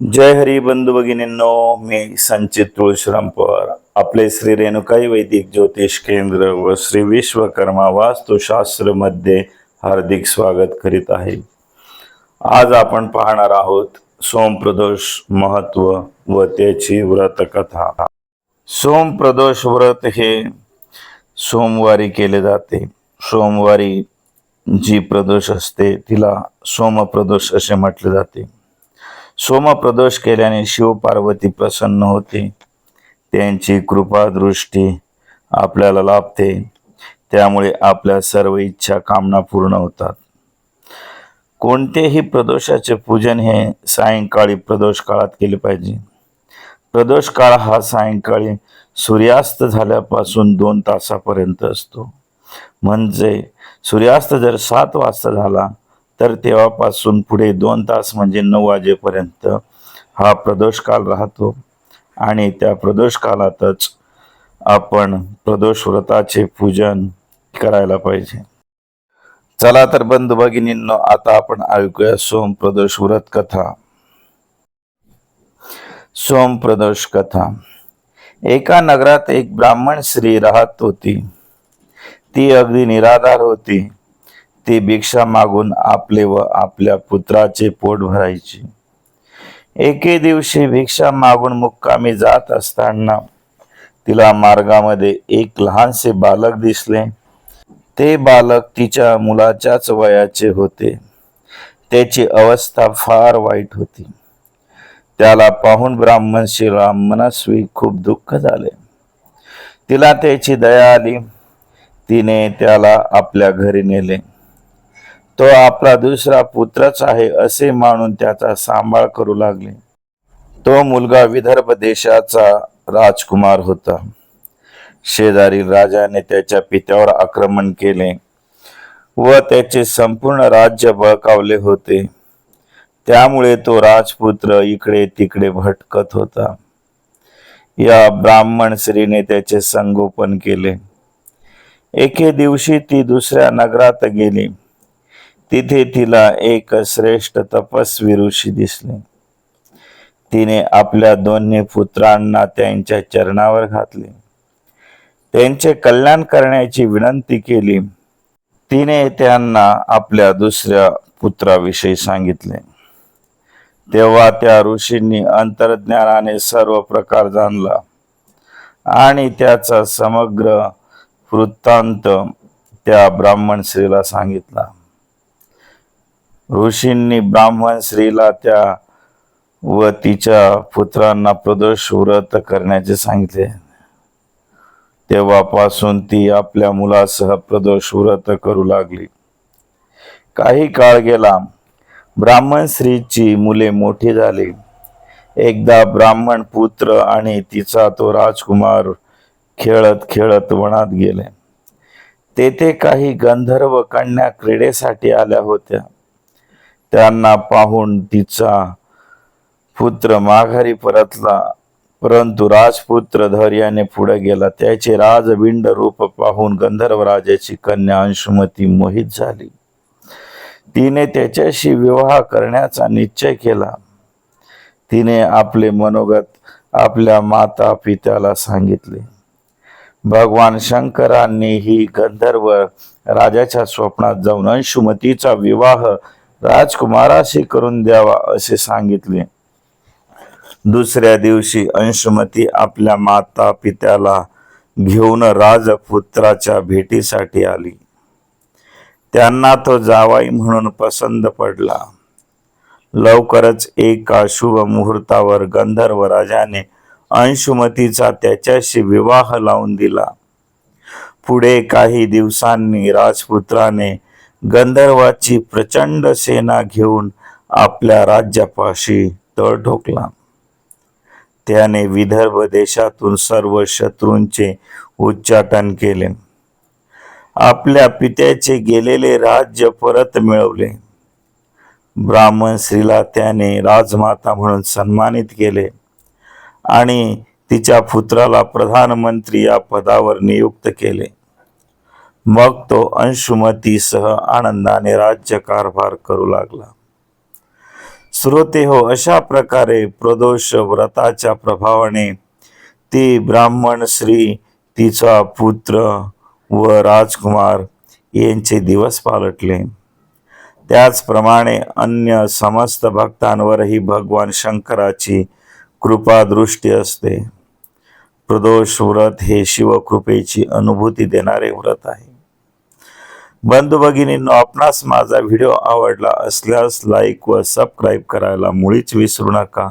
जय हरी बंधू भगिनींनो मी संचित तुळशीराम आपले श्री रेणुकाई वैदिक ज्योतिष केंद्र व श्री विश्वकर्मा वास्तुशास्त्रमध्ये हार्दिक स्वागत करीत आहे. आज आपण पाहणार आहोत सोमप्रदोष महत्त्व व त्याची व्रतकथा. सोमप्रदोष व्रत हे सोमवारी केले जाते. सोमवारी जी प्रदोष असते तिला सोमप्रदोष असे म्हटले जाते. सोमप्रदोष केल्याने शिवपार्वती प्रसन्न होते. त्यांची कृपादृष्टी आपल्याला लाभते. त्यामुळे आपल्या सर्व इच्छा कामना पूर्ण होतात. कोणतेही प्रदोषाचे पूजन हे सायंकाळी प्रदोष काळात केले पाहिजे. प्रदोष काळ हा सायंकाळी सूर्यास्त झाल्यापासून दोन तासापर्यंत असतो. म्हणजे सूर्यास्त जर सात वाजता झाला तर तेव्हापासून पुढे दोन तास म्हणजे नऊ वाजेपर्यंत हा प्रदोष काल राहतो. आणि त्या प्रदोष कालातच आपण प्रदोष व्रताचे पूजन करायला पाहिजे. चला तर बंधू भगिनींनो आता आपण ऐकूया सोम प्रदोष व्रत कथा. सोम प्रदोष कथा. एका नगरात एक ब्राह्मण स्त्री राहत होती. ती अगदी निराधार होती. ती भिक्षा मागून आपले व आपल्या पुत्राचे पोट भरायची. एके दिवशी भिक्षा मागून मुक्कामी जात असताना तिला मार्गामध्ये एक लहानसे बालक दिसले. ते बालक तिच्या मुलाच्याच वयाचे होते. त्याची अवस्था फार वाईट होती. त्याला पाहून ब्राह्मण श्रीराम मनस्वी खूप दुःख झाले. तिला त्याची दया आली. तिने त्याला आपल्या घरी नेले. तो आपला दुसरा पुत्रच आहे असे मानून त्याचा सांभाळ करू लागले. तो मुलगा विदर्भ देशाचा राजकुमार होता. शेजारील राजाने त्याच्या पित्यावर आक्रमण केले व त्याचे संपूर्ण राज्य बळकावले होते. त्यामुळे तो राजपुत्र इकडे तिकडे भटकत होता. या ब्राह्मण स्त्रीने त्याचे संगोपन केले. एके दिवशी ती दुसऱ्या नगरात गेली. तिथे तिला एक श्रेष्ठ तपस्वी ऋषी दिसले. तिने आपल्या दोन्ही पुत्रांना त्यांच्या चरणावर घातले. त्यांचे कल्याण करण्याची विनंती केली. तिने त्यांना आपल्या दुसऱ्या पुत्राविषयी सांगितले. तेव्हा त्या ऋषींनी अंतर्ज्ञानाने सर्व प्रकार जाणला आणि त्याचा समग्र वृत्तांत त्या ब्राह्मण स्त्रीला सांगितला. ऋषींनी ब्राह्मण स्त्रीला त्या व तिच्या पुत्रांना प्रदोष व्रत करण्याचे सांगितले. तेव्हापासून ती आपल्या मुलासह प्रदोष व्रत करू लागली. काही काळ गेला. ब्राह्मण स्त्रीची मुले मोठी झाली. एकदा ब्राह्मण पुत्र आणि तिचा तो राजकुमार खेळत खेळत वनात गेले. तेथे काही गंधर्व कन्या क्रीडेसाठी आल्या होत्या. त्यांना पाहून तिचा पुत्र माघारी परतला. परंतु राजपुत्र धैर्याने पुढे गेला. त्याचे राजबिंड रूप पाहून गंधर्व राजाची कन्या अंशुमती मोहित झाली. तिने त्याच्याशी विवाह करण्याचा निश्चय केला. तिने आपले मनोगत आपल्या माता पित्याला सांगितले. भगवान शंकरांनी ही गंधर्व राजाच्या स्वप्नात जाऊन अंशुमतीचा विवाह राजकुमाराशी करून द्यावा असे सांगितले. दुसऱ्या दिवशी अंशुमती आपल्या माता पित्याला घेऊन राजपुत्राच्या भेटीसाठी आली. त्यांना तो जावाई म्हणून पसंत पडला. लवकरच एका शुभ मुहूर्तावर गंधर्व राजाने अंशुमतीचा त्याच्याशी विवाह लावून दिला. पुढे काही दिवसांनी राजपुत्राने गंधर्वाची प्रचंड सेना घेऊन आपल्या राज्यापाशी तळ ठोकला. त्याने विदर्भ देशातून सर्व शत्रूंचे उच्चाटन केले. आपल्या पित्याचे गेलेले राज्य परत मिळवले. ब्राह्मण स्त्रीला त्याने राजमाता म्हणून सन्मानित केले आणि तिच्या पुत्राला प्रधानमंत्री या पदावर नियुक्त केले. मग तो अंशुमतीसह आनंदाने राज्यकारभार करू लागला. श्रोते हो अशा प्रकारे प्रदोष व्रताच्या प्रभावाने ती ब्राह्मण श्री तिचा पुत्र व राजकुमार यांचे दिवस पालटले. त्याचप्रमाणे अन्य समस्त भक्तांवरही भगवान शंकराची कृपा दृष्टी असते. प्रदोष व्रत हे शिवकृपेची अनुभूती देणारे व्रत आहे. बंधू भगिनींनो आपणास माझा व्हिडिओ आवडला असल्यास लाईक व सबस्क्राईब करायला मुळीच विसरू नका.